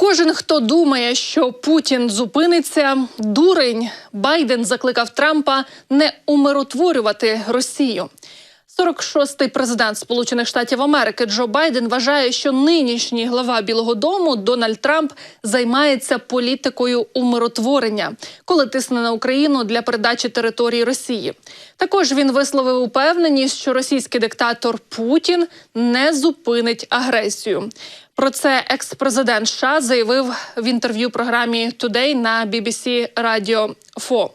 Кожен, хто думає, що Путін зупиниться, дурень Байден закликав Трампа не умиротворювати Росію. 46-й президент Сполучених Штатів Америки Джо Байден вважає, що нинішній глава Білого Дому Дональд Трамп займається політикою умиротворення, коли тисне на Україну для передачі території Росії. Також він висловив упевненість, що російський диктатор Путін не зупинить агресію. Про це екс-президент США заявив в інтерв'ю програмі Today на BBC Radio 4.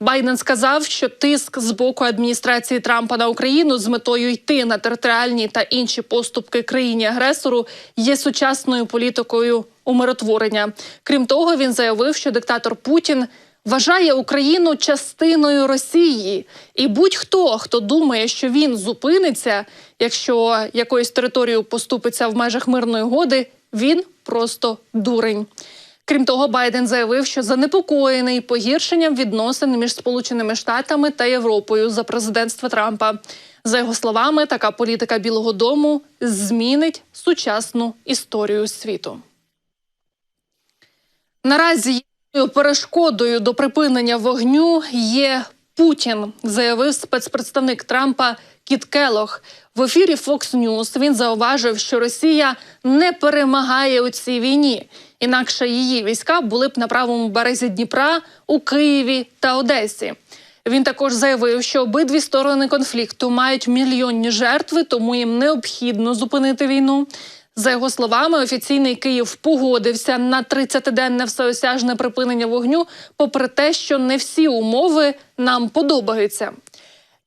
Байден сказав, що тиск з боку адміністрації Трампа на Україну з метою йти на територіальні та інші поступки країні агресору є сучасною політикою умиротворення. Крім того, він заявив, що диктатор Путін вважає Україну частиною Росії, і будь-хто, хто думає, що він зупиниться, якщо якоюсь територією поступиться в межах мирної угоди, він просто дурень. Крім того, Байден заявив, що занепокоєний погіршенням відносин між Сполученими Штатами та Європою за президентства Трампа. За його словами, така політика Білого Дому змінить сучасну історію світу. Наразі перешкодою до припинення вогню є Путін, заявив спецпредставник Трампа Кіт Келох. В ефірі Fox News він зауважив, що Росія не перемагає у цій війні. Інакше її війська були б на правому березі Дніпра у Києві та Одесі. Він також заявив, що обидві сторони конфлікту мають мільйонні жертви, тому їм необхідно зупинити війну. За його словами, офіційний Київ погодився на 30-денне всеосяжне припинення вогню, попри те, що не всі умови нам подобаються.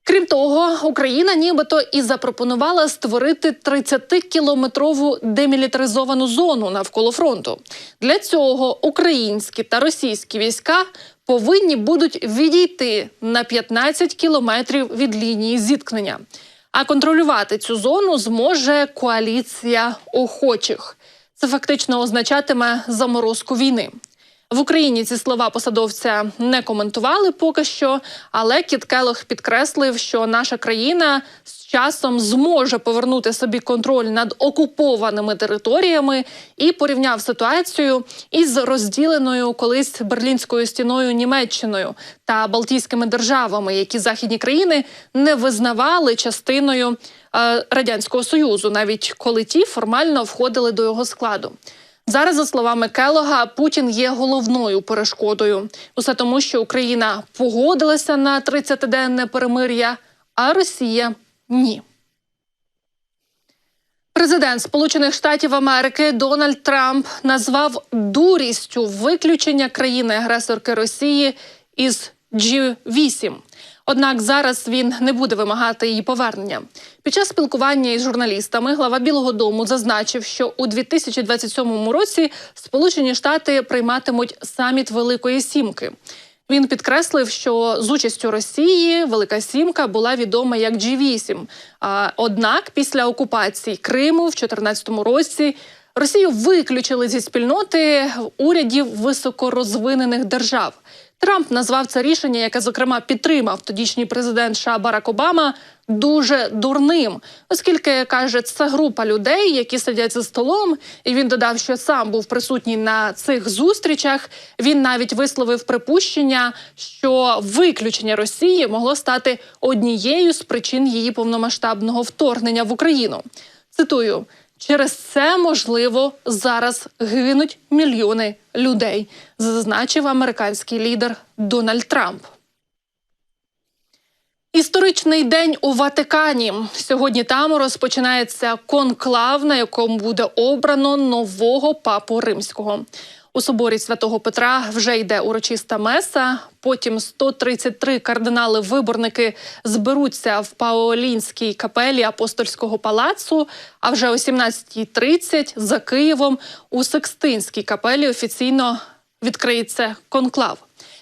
Крім того, Україна нібито і запропонувала створити 30-кілометрову демілітаризовану зону навколо фронту. Для цього українські та російські війська повинні будуть відійти на 15 кілометрів від лінії зіткнення. А контролювати цю зону зможе коаліція охочих. Це фактично означатиме заморозку війни. В Україні ці слова посадовця не коментували поки що, але Кіт Келох підкреслив, що наша країна з часом зможе повернути собі контроль над окупованими територіями і порівняв ситуацію із розділеною колись берлінською стіною Німеччиною та Балтійськими державами, які західні країни не визнавали частиною е, радянського союзу, навіть коли ті формально входили до його складу. Зараз, за словами Келога, Путін є головною перешкодою. Усе тому, що Україна погодилася на 30-денне перемир'я, а Росія ні. Президент Сполучених Штатів Америки Дональд Трамп назвав дурістю виключення країни-агресорки Росії із G8. Однак зараз він не буде вимагати її повернення. Під час спілкування із журналістами глава Білого Дому зазначив, що у 2027 році Сполучені Штати прийматимуть саміт Великої Сімки. Він підкреслив, що з участю Росії Велика Сімка була відома як G8. А однак, після окупації Криму в 2014 році Росію виключили зі спільноти урядів високорозвинених держав. Трамп назвав це рішення, яке зокрема підтримав тодішній президент США Барак Обама, дуже дурним, оскільки каже, це група людей, які сидять за столом, і він додав, що сам був присутній на цих зустрічах. Він навіть висловив припущення, що виключення Росії могло стати однією з причин її повномасштабного вторгнення в Україну. Цитую. Через це можливо зараз гинуть мільйони людей, зазначив американський лідер Дональд Трамп. Історичний день у Ватикані. Сьогодні там розпочинається конклав, на якому буде обрано нового папу римського. У соборі святого Петра вже йде урочиста меса. Потім 133 кардинали-виборники зберуться в Паолінській капелі апостольського палацу. А вже о 17.30 за Києвом у Секстинській капелі офіційно відкриється конклав.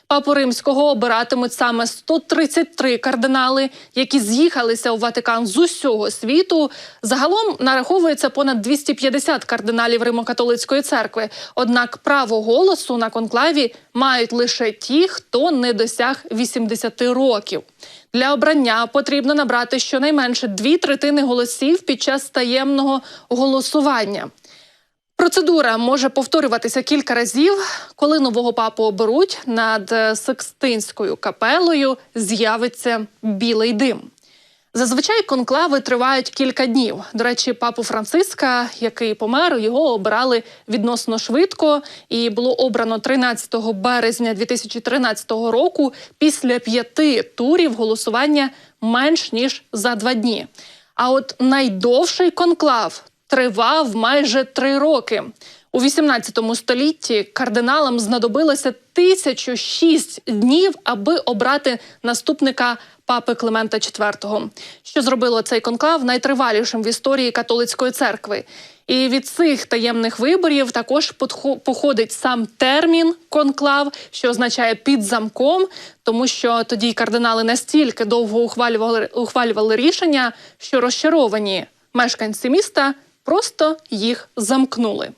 Папу римського обиратимуть саме 133 кардинали, які з'їхалися у Ватикан з усього світу. Загалом нараховується понад 250 кардиналів Римо-католицької церкви. Однак право голосу на конклаві мають лише ті, хто не досяг 80 років. Для обрання потрібно набрати щонайменше дві третини голосів під час таємного голосування. Процедура може повторюватися кілька разів. Коли нового папу оберуть, над е, Секстинською капелою з'явиться білий дим. Зазвичай конклави тривають кілька днів. До речі, папу Франциска, який помер, його обирали відносно швидко, і було обрано 13 березня 2013 року після п'яти турів голосування менш ніж за два дні. А от найдовший конклав тривав майже три роки. У 18 столітті кардиналам знадобилося 1006 днів, аби обрати наступника папи Климента IV, що зробило цей конклав найтривалішим в історії католицької церкви. І від цих таємних виборів також походить сам термін конклав, що означає під замком, тому що тоді кардинали настільки довго ухвалювали, ухвалювали рішення, що розчаровані мешканці міста просто їх замкнули.